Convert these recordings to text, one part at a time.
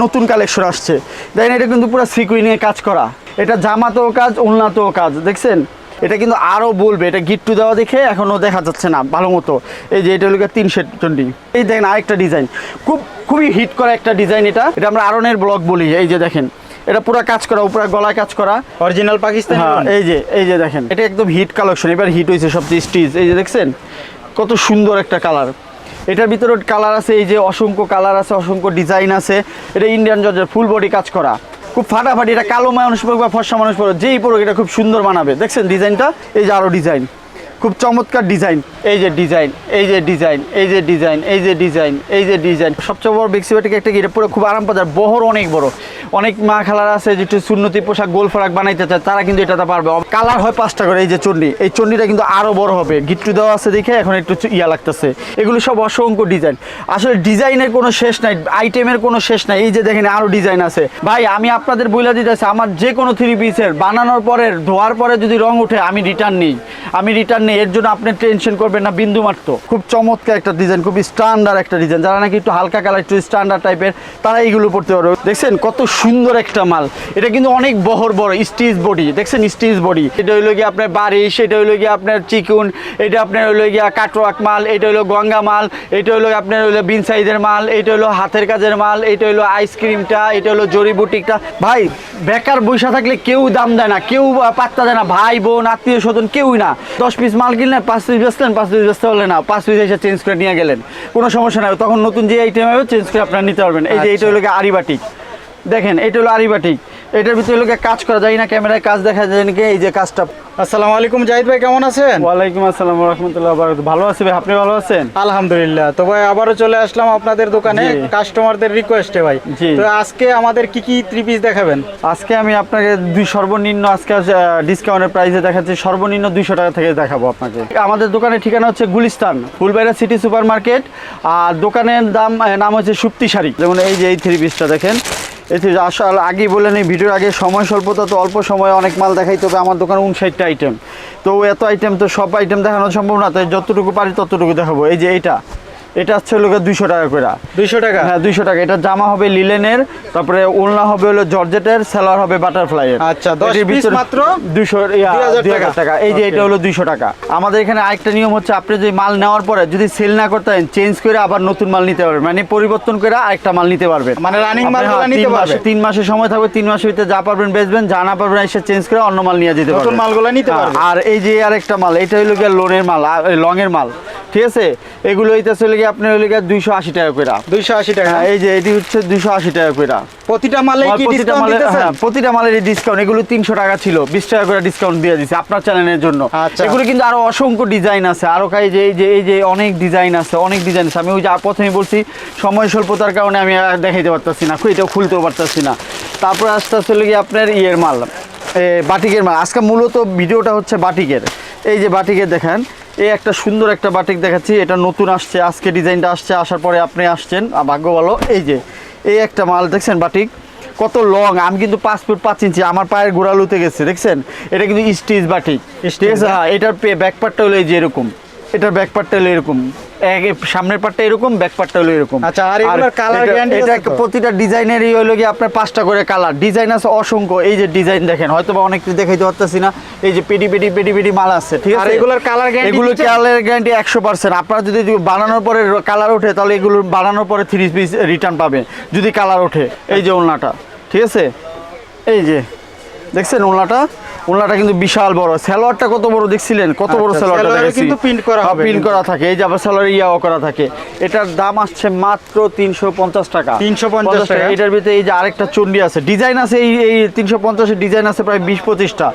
নতুন কালেকশন আসছে। দেখেন এটা কিন্তু পুরো সিকুইনিয়ে কাজ করা। এটা জামাতেও কাজ উন্নাতেও কাজ দেখছেন? এটা কিন্তু আরও বলবে এটা গিট্টু দেওয়া দেখে এখনও দেখা যাচ্ছে না ভালো মতো। এই যে এটা হলো তিনশো চন্ডি এই দেখেন আরেকটা ডিজাইন খুব খুবই হিট করা একটা ডিজাইন এটা। এটা আমরা আরনের ব্লক বলি এই যে দেখেন। এটা পুরো কাজ করা উপরে গলায় কাজ করা। অরিজিনাল পাকিস্তান হ্যাঁ এই যে এই যে দেখেন। এটা একদম হিট কালেকশন এবার হিট হয়েছে সবচেয়ে স্টিচ এই যে দেখছেন? কত সুন্দর একটা কালার এটার ভিতরে কালার আছে, এই যে অসংখ্য কালার আছে, অসংখ্য ডিজাইন আছে। এটা ইন্ডিয়ান জর্জের ফুল বডি কাজ করা। খুব ফাটাফাটি, এটা কালো মানুষ পড়ুক বা ফর্সা মানুষ পড়ুক যেই পড়ুক এটা খুব সুন্দর বানাবে। দেখছেন ডিজাইনটা এই যে আরও ডিজাইন খুব চমৎকার ডিজাইন। এই যে ডিজাইন, এই যে ডিজাইন, এই যে ডিজাইন, এই যে ডিজাইন, এই যে ডিজাইন। সবচেয়ে বড় বেক্সিবাটিক একটা এটা পুরো খুব আরাম পাজার বহর অনেক বড়। অনেক মা খালার আছে যেটু সুন্নতি পোশাক, গোল ফরাক বানাইতে চায়, তারা কিন্তু এটাতে পারবে। কালার হয় পাঁচটা করে, এই যে চন্ডি এই চন্ডিটা কিন্তু আরও বড় হবে। গিট্টু দেওয়া আছে দেখে এখন একটু ইয়া লাগতেছে। এগুলো সব অসংখ্য ডিজাইন। আসলে ডিজাইনের কোনো শেষ নাই, আইটেমের কোনো শেষ নাই। এই যে দেখেন আরও ডিজাইন আছে। ভাই, আমি আপনাদের বইলা দিতেছি, আমার যে কোনো থ্রি পিসের বানানোর পরে ধোয়ার পরে যদি রং উঠে, আমি রিটার্ন নিই। আমি রিটার্ন নিই, এর জন্য আপনি টেনশন করবেন না, বিন্দু মাত্র। খুব চমৎকার একটা ডিজাইন খুব স্ট্যান্ডার্ড একটা ডিজাইন যারা নাকি একটু হালকা কালার একটু স্ট্যান্ডার্ড টাইপের তারা এইগুলো পড়তে পারবে। দেখছেন কত সুন্দর একটা মাল। এটা কিন্তু অনেক বহর বড় স্টিচ বডি দেখছেন স্টিচ বডি এটা হইল গিয়ে আপনার বারিশ, এটা হইল গিয়ে আপনার চিকুন, এটা আপনার হইল গিয়া কাটওয়াক মাল, এটা হইল গঙ্গা মাল, এটা হইল আপনার হইল বিন সাইজের মাল, এটা হইল হাতের কাজের মাল, এটা হইল আইসক্রিমটা এটা হলো জড়িবুটিকটা ভাই, বেকার বৈশা থাকলে কেউ দাম দেয় না, কেউ পাত্তা দেয় না, ভাই, বোন আত্মীয় স্বজন কেউই না। দশ পিস মাল কিনলেন পাঁচ পিস বেচলেন পাঁচ পিস বেচতে পারলেন না পাঁচ পিস এসে চেঞ্জ করে নিয়ে গেলেন। কোনো সমস্যা নাই তখন নতুন যে আইটেম হবে চেঞ্জ করে আপনার নিতে পারবেন। এই যে এইটা হলো গিয়ে আরিবাটিক দেখেন এটা হলো আরিবাটিক। এটার ভিতরে লোকে কাজ করা যায় না ক্যামেরায় কাজ দেখা যায় নাকি এই যে কাজটা। আসসালামু আলাইকুম জাহিদ ভাই কেমন আছেন? ওয়ালাইকুম আসসালাম রহমতুল্লাহ ভালো আছি ভাই আপনি ভালো আছেন? আলহামদুলিল্লাহ। তো ভাই আবারও চলে আসলাম আপনাদের দোকানে। কাস্টমারদের রিকোয়েস্টে ভাই। তো আজকে আমাদের কি কি থ্রি পিস দেখাবেন? আজকে আমি আপনাকে দুই সর্বনিম্ন আজকে ডিসকাউন্টের প্রাইসে দেখাচ্ছি। সর্বনিম্ন দুইশো টাকা থেকে দেখাবো আপনাকে। আমাদের দোকানের ঠিকানা হচ্ছে Gulistan Fulbaria city super market আর দোকানের দাম নাম হচ্ছে সুপ্তি শাড়ি। যেমন এই যে এই থ্রি পিসটা দেখেন। থ্রি আসলে আগেই বললেন এই ভিডিওর আগে সময় স্বল্পতা তো অল্প সময়ে অনেক মাল দেখাই তবে আমার দোকানে উনষাটটা আইটেম তো এত আইটেম তো সব আইটেম দেখানো সম্ভব না, তাই যতটুকু পারি ততটুকু দেখাবো। এই যে এইটা। এটা হচ্ছে দুইশো টাকা করে। দুইশো টাকা? হ্যাঁ দুইশো টাকা। এটা জামা হবে লিলেনের তারপরে ওলনা হবে হলো জর্জেটের সেলার হবে বাটারফ্লাই আচ্ছা, 10 piece মাত্র দুইশো 2000 টাকা। টাকা। এই যে এটা হলো দুইশো টাকা। আমাদের এখানে আরেকটা নিয়ম হচ্ছে আপনি যদি মাল নেওয়ার পরে যদি সেল না করতে পারেন চেঞ্জ করে আবার নতুন মাল নিতে পারবেন। মানে পরিবর্তন করে আরেকটা মাল নিতে পারবেন। মানে আপনি, মালগুলো হ্যাঁ, নিতে তিন মাসের সময় থাকবে তিন মাসের ভিতরে যা পারবেন বেচবেন যা না পারবেন এসে চেঞ্জ করে অন্য মাল নিয়ে যেতে নতুন পারবেন। মালগুলো নিতে হ্যাঁ, পারবে। আর এই যে আরেকটা মাল এটা হলো গিয়ে লোনের মাল লং এর মাল। ঠিক আছে? এগুলো হইতেছে হলো গিয়ে আপনার হলো দুইশো আশি টাকা করে দুইশো আশি টাকা? হ্যাঁ এই যে এটি হচ্ছে দুশো আশি টাকা করে প্রতিটা মালে প্রতিটা হ্যাঁ প্রতিটা মালের ডিসকাউন্ট এগুলো তিনশো টাকা ছিল বিশ টাকা করে ডিসকাউন্ট দিয়ে দিচ্ছে আপনার চ্যানেলের জন্য। আচ্ছা। এগুলো কিন্তু আরও অসংখ্য ডিজাইন আছে। আরও যে এই যে এই যে অনেক ডিজাইন আছে অনেক ডিজাইন আছে। আমি ওই যে প্রথমে বলছি সময় স্বল্পতার কারণে আমি দেখাইতে পারতেছি না এটাও খুলতেও পারতেছি না। তারপরে আস্তে আস্তে আপনার ইয়ের মাল বাটিকের মাল। আজকে মূলত ভিডিওটা হচ্ছে বাটিকের। এই যে বাটিকে দেখেন এই একটা সুন্দর একটা বাটিক দেখাচ্ছি এটা নতুন আসছে আজকে ডিজাইনটা আসছে আসার পরে আপনি আসছেন ভাগ্য ভালো এই যে এই একটা মাল দেখছেন বাটিক কত লং আমি কিন্তু পাঁচ ফুট পাঁচ ইঞ্চি আমার পায়ের গোড়ালুতে গেছে দেখছেন? এটা কিন্তু স্টিচ বাটিক ঠিক আছে? হ্যাঁ এটার ব্যাকপারটা হলো এই যে এরকম এটার ব্যাকপারটা হলো এরকম। সামনের পার্টটা এরকম ব্যাক পার্টটা হলো এরকম। আচ্ছা, আর এগুলোর কালার guarantee এটা? প্রতিটা ডিজাইনেরই হলো কি আপনার পাঁচটা করে কালার ডিজাইন আছে অসংখ্য এই যে ডিজাইন দেখেন হয়তো বা অনেক কিছু দেখাইতে পারতেছি না। এই যে পেডি পেডি পেডি পেডি মাল আছে ঠিক আর আছে এগুলোর colour guarantee এগুলো কালার গ্যারান্টি একশো পার্সেন্ট আপনারা যদি বানানোর পরে কালার ওঠে তাহলে এগুলো বানানোর পরে থ্রি পিস রিটার্ন পাবে যদি কালার ওঠে। এই যে ওলনাটা ঠিক আছে? এই যে দেখছেন ওলনাটা ওলনাটা কিন্তু বিশাল বড়। সালোয়ারটা কত বড় দেখছিলেন? কত বড় স্যালোয়ারটা সালোয়ারটা দেখেছি। কিন্তু প্রিন্ট করা হবে প্রিন্ট করা থাকে। এই যে আবার সালোয়ার ইয়াও করা থাকে। এটার দাম আসছে মাত্র তিনশো পঞ্চাশ টাকা। 350 টাকা। এটার ভিতরে এই যে আরেকটা চন্ডি আছে ডিজাইন আছে এই এই তিনশো পঞ্চাশের ডিজাইন আছে প্রায় বিশ পঁচিশটা।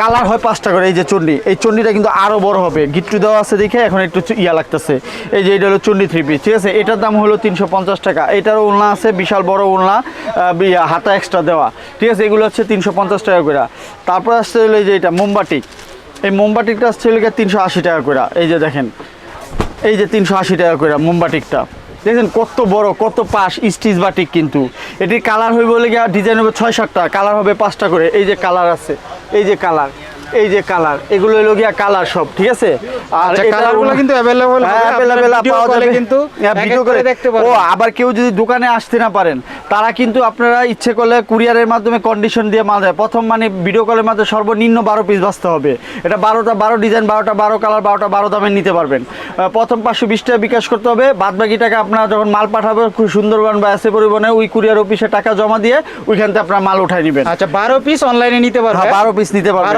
কালার হয় পাঁচটা করে, এই যে চন্ডি এই চন্ডিটা কিন্তু আরও বড় হবে। গিট্টু দেওয়া আছে দেখে এখন একটু ইয়া লাগতেছে। এই যে এটা হলো চন্ডি থ্রি পিস ঠিক আছে? এটার দাম হলো তিনশো পঞ্চাশ টাকা। এটারও ওলনা আছে, বিশাল বড় ওলনা হাতা এক্সট্রা দেওয়া। ঠিক আছে? এগুলো হচ্ছে তিনশো পঞ্চাশ টাকা করে। তারপর আসছে হলো এই যে এটা মোমবাটিক এই মোমবাটিকটা আসছে হলো তিনশো আশি টাকা করে। এই যে দেখেন, এই যে তিনশো আশি টাকা করে মোমবাটিকটা দেখছেন কত বড়, কত পাশ, স্টিচ বাটিক কিন্তু। এটির কালার হইব বলে ডিজাইন হবে ছয় সাতটা, কালার হবে পাঁচটা করে। এই যে কালার আছে। এই যে কালার। এই যে কালার এগুলো হলো গিয়া কালার সব ঠিক আছে? আর আচ্ছা, কালারগুলো কিন্তু available হবে, হ্যাঁ, available video পাওয়া যাবে। কিন্তু হ্যাঁ, এক video করে দেখতে পারবেন। ও আবার কেউ যদি দোকানে আসতে না পারেন তারা কিন্তু আপনারা ইচ্ছে করলে কুরিয়ারের মাধ্যমে কন্ডিশন দিয়ে মাল দেয়। প্রথম মানে ভিডিও কলের মাধ্যমে সর্বনিম্ন বারো পিস বাঁচতে হবে। এটা বারোটা বারো ডিজাইন বারোটা বারো কালার বারোটা বারো দামে নিতে পারবেন। প্রথম পাঁচশো বিশ টাকা বিকাশ করতে হবে। বাদ বাকি টাকা আপনারা যখন মাল পাঠাবে খুব সুন্দরবন বা এসে পরিবহনে ওই কুরিয়ার অফিসে টাকা জমা দিয়ে ওইখান থেকে আপনার মাল উঠাই নেবেন। আচ্ছা বারো পিস অনলাইনে নিতে পারবে। হ্যাঁ, বারো পিস নিতে পারবে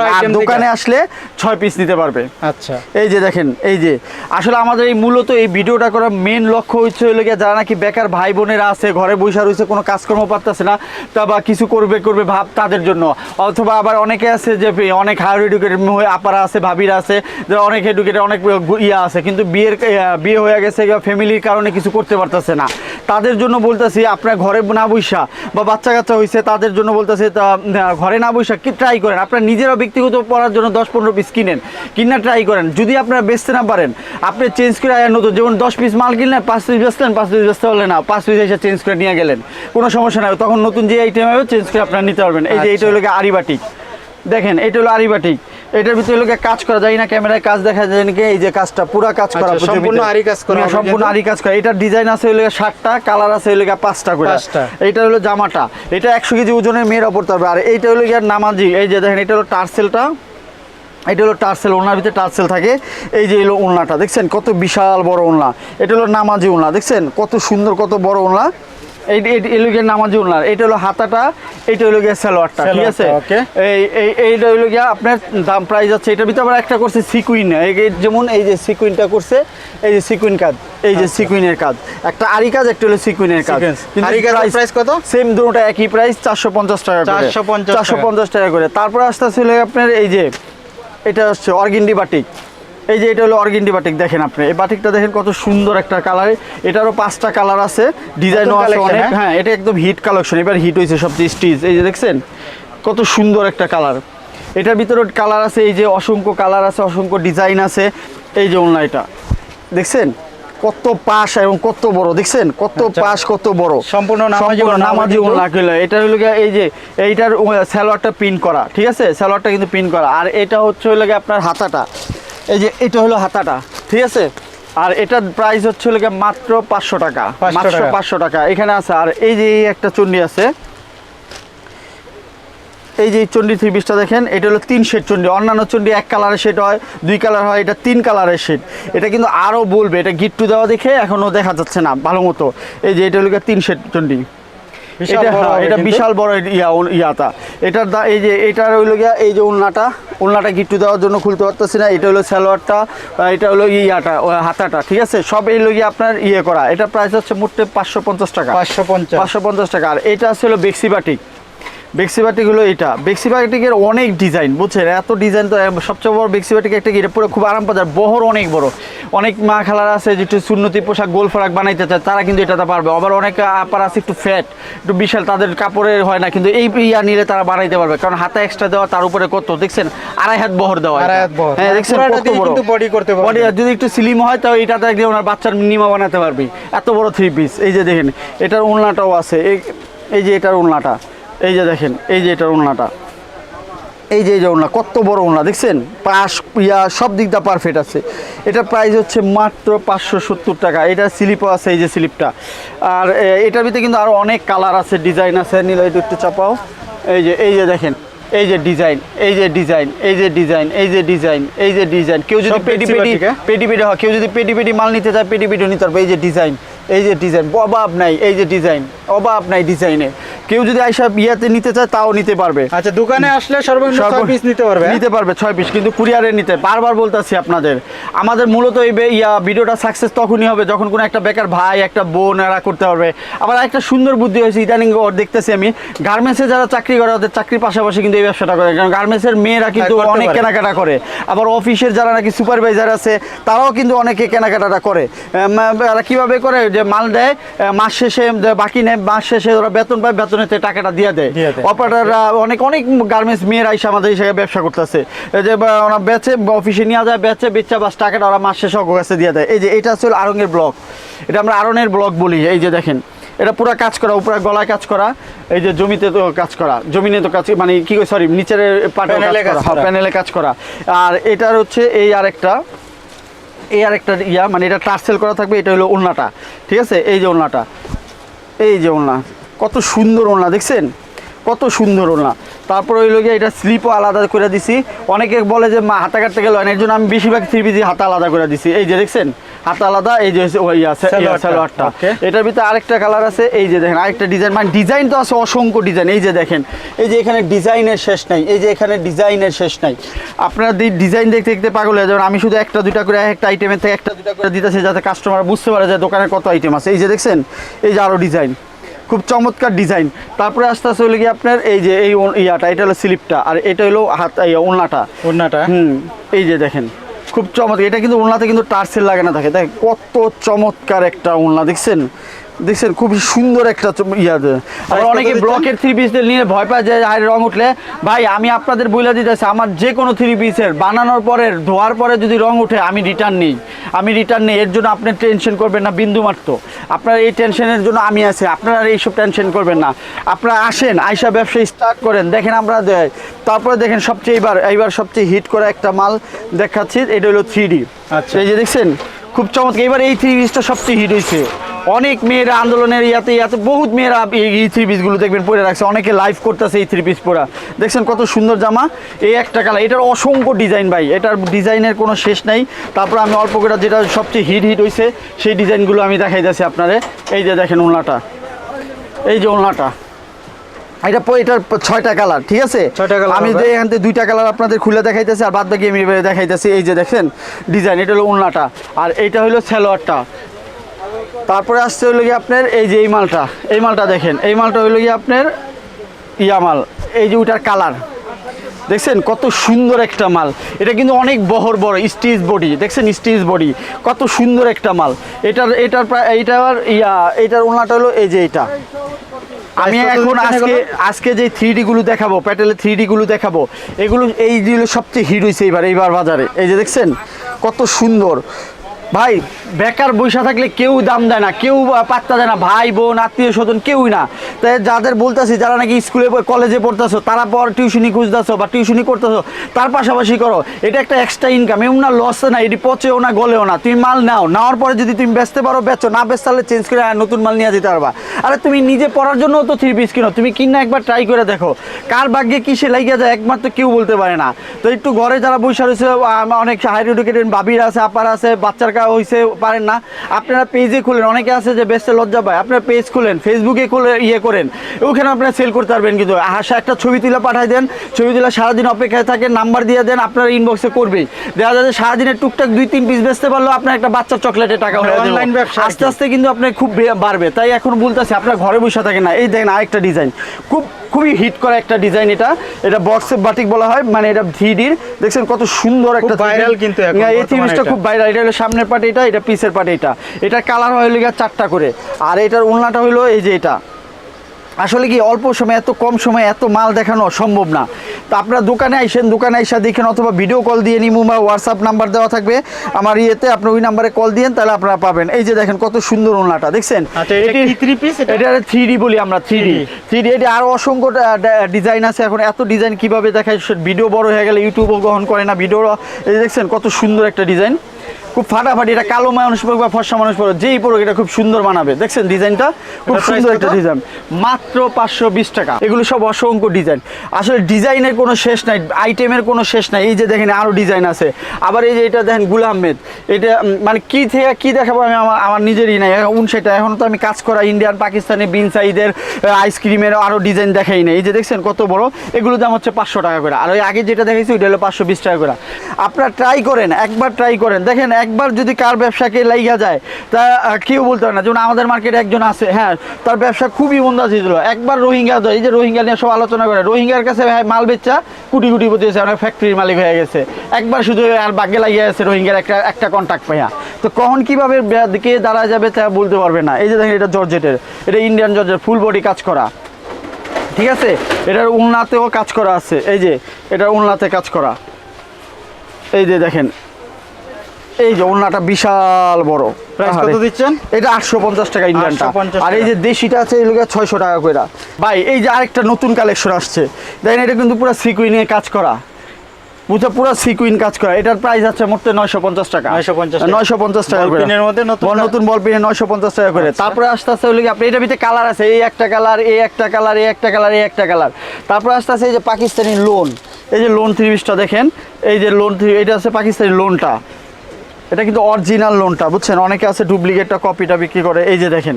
12 আর item থেকে। দোকানে আসলে ছয় পিস নিতে পারবে। আচ্ছা। এই যে দেখেন এই যে আসলে আমাদের এই মূলত এই ভিডিওটা করার মেন লক্ষ্য হচ্ছে হলো গিয়ে যারা নাকি বেকার ভাই বোনেরা আছে ঘরে বসে রয়েছে কোনো কাজকর্ম পারতেছে না তা বা কিছু করবে করবে ভাব তাদের জন্য। অথবা আবার অনেকে আছে যে অনেক হায়ার এডুকেটেড হয়ে আপারা আছে ভাবিরা আছে যে অনেক এডুকেটেড অনেক ইয়া আছে কিন্তু বিয়ের বিয়ে হয়ে গেছে ফ্যামিলির কারণে কিছু করতে পারতেছে না। তাদের জন্য বলতেছি আপনার ঘরে না বৈশা বা বাচ্চা কাচ্চা হয়েছে তাদের জন্য বলতেছে তা, ঘরে না বৈশা কি ট্রাই করেন? আপনার নিজেরাও ব্যক্তিগত পড়ার জন্য দশ পনেরো পিস কিনেন কিনা ট্রাই করেন। যদি আপনারা বেচতে না পারেন আপনি চেঞ্জ করে আয়া নতুন যেমন দশ পিস মাল কিনলেন পাঁচ পিস বেচলেন পাঁচ পিস বেচতে পারলেন না পাঁচ পিস এসে চেঞ্জ করে নিয়ে গেলেন কোনো সমস্যা নাই। তখন নতুন যে আইটেম হবে চেঞ্জ করে আপনারা নিতে পারবেন। এই যে এইটা হলো আরিবাটিক দেখেন এটা হলো আরিবাটিক এটার ভিতরে হলো গিয়ে কাজ করা যায় না ক্যামেরায় কাজ দেখা যায় নাকি? এই যে কাজটা পুরা কাজ করা আচ্ছা, সম্পূর্ণ আরি কাজ করা সম্পূর্ণ। আরি কাজ করা। এটার ডিজাইন আছে হলো ষাটটা কালার আছে হলো পাঁচটা করে। এটা হলো জামাটা। এটা একশো কেজি ওজনের মেয়েরা পড়তে হবে। আর এইটা হলো গিয়ে নামাজি। এই যে দেখেন এটা হলো টার্সেলটা। এটা হলো টার্সেল ওনার ভিতরে টার্সেল থাকে। এই যে এলো ওলনাটা দেখছেন? কত বিশাল বড় ওলনা এটা হলো নামাজি ওলনা দেখছেন? কত সুন্দর কত বড় ওলনা এই এই- এলো গিয়ে নামাজি ওলনা এটা হলো হাতাটা এটা হলো গিয়ে সালোয়ারটা ঠিক আছে? এই এই এইটা হলো গিয়া আপনার দাম প্রাইস আছে এটার ভিতরে আবার একটা করছে সিকুইন। যেমন এই যে সিকুইনটা করছে এই যে সিকুইন কাজ এই যে সিকুইনের কাজ একটা আরি কাজ একটা হলো সিকুইনের কাজ। আরি কত? সেম দুটোটা একই প্রাইস চারশো পঞ্চাশ টাকা করে। 450 চারশো টাকা। পঞ্চাশ টাকা করে। তারপরে আসতে ছিল আপনার এই যে এটা হচ্ছে অর্গিন্ডি বাটিক। এই যে এটা হলো অর্গিন্ডি বাটিক দেখেন আপনি। এই বাটিকটা দেখেন কত সুন্দর একটা কালার। এটারও পাঁচটা কালার আছে ডিজাইনও আছে অনেক। হ্যাঁ? হ্যাঁ এটা একদম হিট কালেকশন। এবার হিট হয়েছে সবচেয়ে স্টিচ। এই যে দেখছেন কত সুন্দর একটা কালার। এটার ভিতরে কালার আছে এই যে অসংখ্য কালার আছে অসংখ্য ডিজাইন আছে। এই যে এটা। দেখছেন? কত পাশ এবং কত বড়। দেখছেন? কত আচ্ছা। পাশ কত বড়। সম্পূর্ণ নামাজি। এটা হলো গিয়ে এই যে এইটার স্যালোয়ারটা প্রিন্ট করা। ঠিক আছে? স্যালোয়ারটা কিন্তু প্রিন্ট করা। আর এটা হচ্ছে হলো গিয়ে আপনার হাতাটা। এই যে এটা হলো হাতাটা ঠিক আছে? আর এটার প্রাইস হচ্ছে হলো মাত্র পাঁচশো টাকা। মাত্র পাঁচশো টাকা। এখানে আছে আর এই যে একটা চন্ডি আছে এই যে চন্ডি থ্রি পিসটা দেখেন এটা হলো তিন শেড চন্ডি। অন্যান্য চন্ডি এক কালারের শেড হয় দুই কালার হয় এটা তিন কালারের শেড এটা কিন্তু আরও বলবে এটা গিট্টু দেওয়া দেখে এখনও দেখা যাচ্ছে না ভালো মতো। এই যে এটা হলো তিন শেড চন্ডি। এটা হ্যাঁ। বিশাল বড় ইয়া ইয়াটা এটার দা এই যে এটার হইল গিয়া এই যে উন্নাটা উন্নাটা গিট্টু দেওয়ার জন্য খুলতে পারতেছি না। এটা হলো সালোয়ারটা এটা হলো ইয়াটা হাতাটা ঠিক আছে? সব এই গিয়ে আপনার ইয়ে করা। এটা প্রাইস হচ্ছে মোটে পাঁচশো পঞ্চাশ টাকা। পাঁচশো পঞ্চাশ। পাঁচশো পঞ্চাশ টাকা। আর এটা হচ্ছে হলো বেক্সি বাটিক। বেক্সি বাটিক হলো এটা। বেক্সি বাটিকের অনেক ডিজাইন বুঝছেন? এত ডিজাইন তো সবচেয়ে বড় বেক্সি বাটিক একটা কি পুরো খুব আরাম পাজার বহর অনেক বড়। অনেক মা খেলার আছে যেটু সুন্নতি পোশাক গোল ফরাক বানাইতে চায় তারা কিন্তু এটাতে পারবে। আবার অনেক আপার আছে একটু ফ্যাট একটু বিশাল তাদের কাপড়ের হয় না কিন্তু এই ইয়া নিলে তারা বানাইতে পারবে। কারণ হাতে এক্সট্রা দেওয়া তার উপরে কত দেখছেন? আড়াই হাত বহর দেওয়া আড়াই হাত বহর। হ্যাঁ দেখছেন কত বড়। করতে পারবে। Body যদি একটু স্লিম হয় তাও এটাতে একদম ওনার বাচ্চার নিমা বানাতে পারবি। এত বড় থ্রি পিস এই যে দেখেন এটার ওলনাটাও আছে। এই এই যে এটার ওলনাটা এই যে দেখেন এই যে এটার ওলনাটা এই যে এই যে ওলনা কত বড় ওলনা দেখছেন পাশ ইয়া সব দিক দা পারফেক্ট আছে এটার প্রাইস হচ্ছে মাত্র পাঁচশো সত্তর টাকা এটার স্লিপও আছে এই যে স্লিপটা আর এটার ভিতরে কিন্তু আরও অনেক কালার আছে ডিজাইন আছে নিলে একটু চাপাও এই যে এই যে দেখেন এই যে ডিজাইন এই যে ডিজাইন এই যে ডিজাইন এই যে ডিজাইন এই যে ডিজাইন কেউ যদি পেটি পেটি হ্যাঁ? পেটি পেটি হয় কেউ যদি পেটি পেটি মাল নিতে চায় পেটি পেটিও নিতে পারবে এই যে ডিজাইন এই যে ডিজাইন অভাব নাই এই যে ডিজাইন অভাব নাই ডিজাইনে কেউ যদি আইসা বিয়াতে নিতে চায় তাও নিতে পারবে। আচ্ছা দোকানে আসলে সর্বনিম্ন পিস নিতে পারবে হ্যাঁ? নিতে পারবে ছয় পিস কিন্তু কুরিয়ারে নিতে। বারবার বলতেছি আপনাদের আমাদের মূলত এই ইয়া ভিডিওটা সাকসেস তখনই হবে যখন কোনো একটা বেকার ভাই একটা বোন এরা করতে পারবে। আবার একটা সুন্দর বুদ্ধি হয়েছে ইদানিং ওর দেখতেছি আমি গার্মেন্টসে যারা চাকরি করে ওদের চাকরির পাশাপাশি কিন্তু এই ব্যবসাটা করে। কারণ গার্মেন্টসের মেয়েরা কিন্তু হ্যাঁ, অনেক কেনাকাটা করে। আবার অফিসের যারা নাকি সুপারভাইজার আছে তারাও কিন্তু অনেকে কেনাকাটাটা করে। এরা কীভাবে করে যে মাল দেয় মাস শেষে বাকি নেয় মাস শেষে ওরা বেতন পায় বেতনেতে টাকাটা দিয়ে দেয়। অপারেটররা অনেক অনেক গার্মেন্টস মেয়েরা এসে আমাদের হিসেবে ব্যবসা করতেছে। এই যে ওরা বেচে অফিসে নিয়ে যায় বেচে বেচা বাস টাকাটা ওরা মাস শেষে কাছে দিয়ে দেয়। এই যে এটা হচ্ছে আরঙের ব্লক এটা আমরা আরনের ব্লক বলি। এই যে দেখেন এটা পুরো কাজ করা উপরে গলায় কাজ করা এই যে জমিতে তো কাজ করা। জমিনে তো কাজ মানে কি সরি নিচের পাটে প্যানেলে কাজ করা। প্যানেলে কাজ করা। আর এটার হচ্ছে এই আরেকটা এই আরেকটা ইয়া মানে এটা টার্সেল করা থাকবে এটা হলো ওলনাটা ঠিক আছে? এই যে ওলনাটা এই যে ওলনা কত সুন্দর ওলনা দেখছেন? কত সুন্দর ওলনা তারপর ওই লোকে এটা স্লিপও আলাদা করে দিছি। অনেকে বলে যে মা হাতা কাটতে গেল এর জন্য আমি বেশিরভাগ থ্রি পিজি হাতা আলাদা করে দিছি। এই যে দেখছেন? হাতা আলাদা এই যে ওই আছে সালোয়ারটা, এটার ভিতরে আরেকটা কালার আছে। এই যে দেখেন আরেকটা ডিজাইন মানে ডিজাইন তো আছে অসংখ্য ডিজাইন এই যে দেখেন এই যে এখানে ডিজাইনের শেষ নাই। এই যে এখানে ডিজাইনের শেষ নাই। আপনারা ডিজাইন দেখতে দেখতে পাগল হয়ে যাবেন। আমি শুধু একটা দুইটা করে একটা আইটেমের থেকে একটা দুটা করে দিতেছি যাতে কাস্টমার বুঝতে পারে যে দোকানে কত আইটেম আছে। এই যে দেখছেন এই যে আরও ডিজাইন খুব চমৎকার ডিজাইন। তারপরে আস্তে আস্তে হলো গিয়ে আপনার এই যে এই ইয়াটা এটা হলো স্লিপটা আর এটা হলো হাত ওনাটা ওনাটা হুম এই যে দেখেন খুব চমৎকার। এটা কিন্তু ওনাতে কিন্তু টার্সেল লাগানো থাকে। দেখ কত চমৎকার একটা ওনা দেখছেন? দেখছেন খুব সুন্দর একটা ইয়া দে। আবার অনেকে ব্লকের থ্রি পিসদের নিয়ে ভয় পায় যায় হাই রং উঠলে? ভাই আমি আপনাদের বলে দিতেছি আমার যে কোনো থ্রি পিসের বানানোর পরে ধোয়ার পরে যদি রং উঠে আমি রিটার্ন নিই। আমি রিটার্ন নিই এর জন্য আপনি টেনশন করবেন না বিন্দু মাত্র। আপনার এই টেনশনের জন্য আমি আছি আপনারা এইসব টেনশন করবেন না। আপনারা আসেন আইসা ব্যবসা স্টার্ট করেন। দেখেন আমরা তারপরে দেখেন সবচেয়ে এইবার এইবার সবচেয়ে হিট করা একটা মাল দেখাচ্ছি এটা হলো থ্রি ডি আচ্ছা। এই যে দেখছেন খুব চমৎকার। এবার এই থ্রি পিসটা সবচেয়ে হিট হয়েছে। অনেক মেয়েরা আন্দোলনের ইয়াতে ইয়াতে বহুত মেয়েরা এই- থ্রি পিসগুলো দেখবেন পরে রাখছে। অনেকে লাইভ করতেছে এই থ্রি পিস পরা। দেখছেন কত সুন্দর জামা? এই একটা কালার এটার অসংখ্য ডিজাইন ভাই। এটার ডিজাইনের কোনো শেষ নাই। তারপর আমি অল্প করে যেটা সবচেয়ে হিট হিট হয়েছে সেই ডিজাইনগুলো আমি দেখাই যাচ্ছি আপনারে। এই যে দেখেন ওলনাটা। এই যে ওলনাটা। এটা এটার ছয়টা কালার ঠিক আছে? ছয়টা কালার আমি যে এখান থেকে দুইটা কালার আপনাদের খুলে দেখাইতেছি আর বাদ বাকি আমি দেখাইতেছি। এই যে দেখেন ডিজাইন এটা হলো ওলনাটা। আর এইটা হলো সালোয়ারটা। তারপরে আসছে হলো গিয়ে আপনার এই যে এই মালটা এই মালটা দেখেন এই মালটা হলো গিয়ে আপনার ইয়া মাল এই যে ওইটার কালার। দেখছেন কত সুন্দর একটা মাল। এটা কিন্তু অনেক বহর বড় স্টিচ বডি দেখছেন স্টিচ বডি কত সুন্দর একটা মাল। এটার এটার প্রায় এইটার ইয়া এইটার ওনাটা হলো এই যে এটা আমি এখন আজকে? আজকে যে থ্রি গুলো দেখাবো প্যাটেলের থ্রি গুলো দেখাবো এগুলো এই যেগুলো সবচেয়ে হিট হয়েছে এইবার এইবার বাজারে। এই যে দেখছেন কত সুন্দর। ভাই, বেকার বৈশা থাকলে কেউ দাম দেয় না, কেউ পাত্তা দেয় না, ভাই, বোন, আত্মীয় স্বজন, কেউই না। তাই যাদের বলতেছি, যারা নাকি স্কুলে কলেজে পড়তেছো, তারা পর টিউশনি খুঁজতেছো বা টিউশনি করতেছো, তার পাশাপাশি করো, এটা একটা এক্সট্রা ইনকাম এমন না লস না, এটি পচেও না, গলেও না, তুমি মাল নাও, নেওয়ার পরে যদি তুমি বেচতে পারো, বেচো, না বেচ তাহলে চেঞ্জ করে আর নতুন মাল নিয়ে যেতে পারবা। আরে তুমি নিজে পড়ার জন্য তো থ্রি পিস কিনো, তুমি কিনা একবার ট্রাই করে দেখো, কার ভাগ্যে কিসে লাগিয়ে যায় একমাত্র কেউ বলতে পারে না। তো একটু ঘরে যারা বসে রয়েছে অনেক হাই এডুকেটেড বাবির আছে, আপার আছে, বাচ্চার কা হয়েছে পারেন না। আপনারা পেজে খুলেন অনেকে আছে যে বেস্টে লজ্জা পায়। আপনারা পেজ খুলেন ফেসবুকে খুলে ইয়ে করেন। ওখানে আপনারা সেল করতে পারবেন কিন্তু। আশা একটা ছবি তুলে পাঠাই দেন। ছবি তুলে সারাদিন অপেক্ষায় থাকেন নাম্বার দিয়ে দেন আপনার ইনবক্সে করবেই। দেখা যাচ্ছে সারাদিনের টুকটাক দুই তিন পিস বেচতে পারলেও আপনার একটা বাচ্চার চকলেটের টাকা হয়ে যাবে। আস্তে আস্তে কিন্তু আপনার খুব বাড়বে। তাই এখন বলতেছি আপনার ঘরে বসে থাকে না। এই দেখেন আরেকটা ডিজাইন খুব খুবই হিট করা একটা ডিজাইন এটা। এটা বক্সের বাটিক বলা হয় মানে এটা থ্রি ডির দেখছেন কত সুন্দর একটা ভাইরাল কিন্তু হ্যাঁ, এই জিনিসটা। খুব ভাইরাল এটা হলো সামনের পার্ট এটা এটা পিসের পার্ট এটা। এটার কালার হলো গিয়ে চারটা করে। আর এটার উলনাটা হলো এই যে এটা। আসলে কি অল্প সময় এত কম সময় এত মাল দেখানো সম্ভব না। তো আপনারা দোকানে আইসেন দোকানে আইসা দেখেন অথবা ভিডিও কল দিয়ে নিমু বা হোয়াটসঅ্যাপ নাম্বার দেওয়া থাকবে। আমার ইয়েতে আপনি ওই নাম্বারে কল দিয়েন তাহলে আপনারা পাবেন। এই যে দেখেন কত সুন্দর ওলনাটা দেখছেন? আচ্ছা, এটা এটা? এটা? থ্রি ডি বলি আমরা থ্রি ডি থ্রি ডি এটা আরও অসংখ্য ডিজাইন আছে এখন। এত ডিজাইন কীভাবে দেখায় ভিডিও বড় হয়ে গেলে ইউটিউবও গ্রহণ করে না ভিডিও এই দেখছেন কত সুন্দর একটা ডিজাইন। খুব ফাটাফাটি এটা কালো মানুষ পড়ুক বা ফর্সা মানুষ পড়ুক যেই পড়ুক এটা খুব সুন্দর বানাবে। দেখছেন ডিজাইনটা? খুব সুন্দর একটা ডিজাইন। মাত্র পাঁচশো বিশ টাকা। এগুলো সব অসংখ্য ডিজাইন। আসলে ডিজাইনের কোনো শেষ নাই আইটেমের কোনো শেষ নাই। এই যে দেখেন আরও ডিজাইন আছে। আবার এই যে এটা দেখেন গুল আহমেদ। এটা মানে কি থেকে কী দেখাবো আমি আমার আমার নিজেরই নাই। উন সেটা এখন তো আমি কাজ করা ইন্ডিয়ান পাকিস্তানি বিন সাইদের আইসক্রিমের আরও ডিজাইন দেখাই নাই। এই যে দেখছেন কত বড়। এগুলো দাম হচ্ছে পাঁচশো টাকা করে। আর ওই আগে যেটা দেখেছি ওইটা হলো পাঁচশো বিশ টাকা করে। আপনারা ট্রাই করেন একবার ট্রাই করেন। দেখেন একবার যদি কার ব্যবসাকে লাইগা যায়, তা কেউ বলতে পারে না। যেমন আমাদের মার্কেটে একজন আছে হ্যাঁ তার ব্যবসা খুবই মন্দা ছিল। একবার রোহিঙ্গা এই যে রোহিঙ্গা নিয়ে সব আলোচনা করে, রোহিঙ্গার কাছে, ভাই, মাল বেচা, কুটি কোটি পতিছে অনেক ফ্যাক্টরির মালিক হয়ে গেছে। একবার শুধু আর বাগে লাগিয়ে আছে রোহিঙ্গার একটা একটা কন্ট্যাক্ট পাইয়া। তো কখন কীভাবে কে দাঁড়া যাবে তা বলতে পারবে না। এই যে দেখেন, এটা জর্জেটের, এটা ইন্ডিয়ান জর্জেট ফুল বডি কাজ করা। ঠিক আছে? এটার উন্নাতেও কাজ করা আছে। এই যে এটার উন্নাতে কাজ করা। এই যে দেখেন এই যে ওড়নাটা বিশাল বড়। প্রাইস কত দিচ্ছেন? এটা আটশো পঞ্চাশ টাকা ইন্ডিয়ানটা আর এই যে দেশিটা আছে টাকা করে ভাই এই যে আরেকটা নতুন কালেকশন আসছে। দেখেন এটা কিন্তু পুরো সিকুইনে কাজ করা। বুঝা পুরো সিকুইন কাজ করা। এটার প্রাইস আছে মোট টাকা। 950 টাকা। করে পিনের মধ্যে নতুন বল কা- নতুন বল পিনে নয়শো পঞ্চাশ টাকা করে আচ্ছা। তারপরে আস্তে আস্তে হলো কি আপনি এটার ভিতরে কালার আছে। এই একটা কালার এই একটা কালার এই একটা কালার এই একটা কালার তারপরে আস্তে আস্তে এই যে পাকিস্তানি লোন এই যে লোন থ্রি পিসটা দেখেন। এই যে লোন থ্রি এটা আছে পাকিস্তানি লোনটা এটা কিন্তু অরিজিনাল লোনটা বুঝছেন? অনেকে আছে ডুপ্লিকেটটা কপিটা বিক্রি করে। এই যে দেখেন।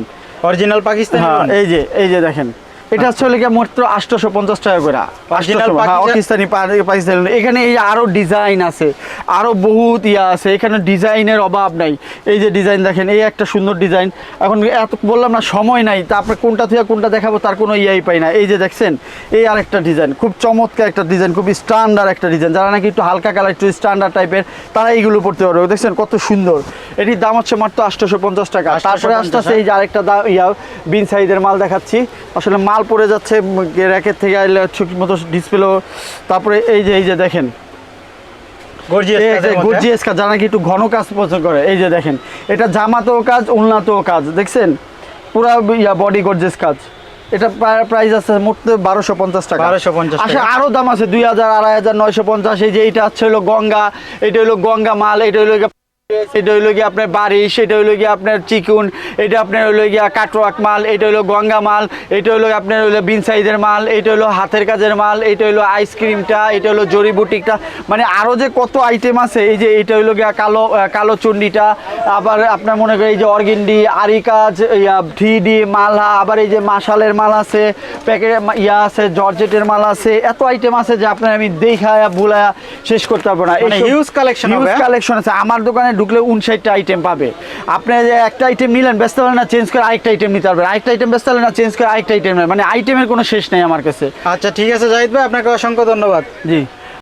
অরিজিনাল পাকিস্তানি হ্যাঁ এই যে এই যে দেখেন। এটা হচ্ছে মাত্র আটশোশো পঞ্চাশ টাকা করে। Original 800 হ্যাঁ, পাকিস্তান- পাকিস্তানি এখানে এই আরও ডিজাইন আছে। আরও বহুত ইয়া আছে। এখানে ডিজাইনের অভাব নাই। এই যে ডিজাইন দেখেন এই একটা সুন্দর ডিজাইন এখন এত বললাম না সময় নাই। তারপরে কোনটা থেকে কোনটা দেখাবো তার কোনো ইয়াই পাই না। এই যে দেখছেন এই আরেকটা ডিজাইন খুব চমৎকার একটা ডিজাইন খুব স্ট্যান্ডার্ড একটা ডিজাইন যারা নাকি একটু হালকা কালার একটু স্ট্যান্ডার্ড টাইপের তারা এইগুলো পড়তে পারবে। দেখছেন কত সুন্দর। এটির দাম হচ্ছে মাত্র আটশোশো পঞ্চাশ টাকা। তারপরে আস্তে আস্তে এই যে আরেকটা ইয়া বিন সাইজের মাল দেখাচ্ছি। আসলে মাল পড়ে যাচ্ছে র্যাকের থেকে আইলে ঠিক মতো ডিসপ্লে তারপরে এই যে এই যে দেখেন। গর্জিয়াস কাজ যারা একটু ঘন কাজ পছন্দ করে এই যে দেখেন। এটা জামাতেও কাজ উন্নাতেও কাজ দেখছেন? পুরা ইয়া বডি গর্জিয়াস কাজ। এটা প্রাইস আছে মোট বারোশো পঞ্চাশ টাকা। 1250 টাকা। আসলে আরও দাম আছে দুই হাজার আড়াই হাজার নয়শো পঞ্চাশ। এই যে এটা হচ্ছে হলো গঙ্গা এটা হলো গঙ্গা মাল এটা হলো এটা হইল গিয়ে আপনার বাড়ি সেটা হইল গিয়ে আপনার চিকুন এটা আপনার হইল গিয়া কাটওয়াক মাল এটা হইল গঙ্গা মাল এটা হইল আপনার হইল বিন সাইজের মাল এটা হইল হাতের কাজের মাল এটা হইল আইসক্রিমটা এটা হইল জড়িবুটিকটা মানে আরও যে কত আইটেম আছে এই যে এটা হইল গিয়া কালো কালো চুন্ডিটা আবার আপনার মনে করেন এই যে অর্গিন্ডি আরি কাজ থ্রি ডি মালা আবার এই যে মাশালের মাল আছে প্যাকেট ইয়া আছে জর্জেটের মাল আছে এত আইটেম আছে যে আপনার আমি দেখা বুলা শেষ করতে পারব না huge হবে, হ্যাঁ? কালেকশন আছে আমার দোকানে ঢুকলে উনষাটটা আইটেম পাবে। আপনি যে একটা আইটেম নিলেন ব্যস্ত হলেন না চেঞ্জ করে আরেকটা আইটেম নিতে পারবেন। আরেকটা আইটেম ব্যস্ত হলেন না চেঞ্জ করে আরেকটা আইটেম মানে আইটেমের কোনো শেষ নেই আমার কাছে। আচ্ছা ঠিক আছে জাহিদ ভাই আপনাকে অসংখ্য ধন্যবাদ। জি।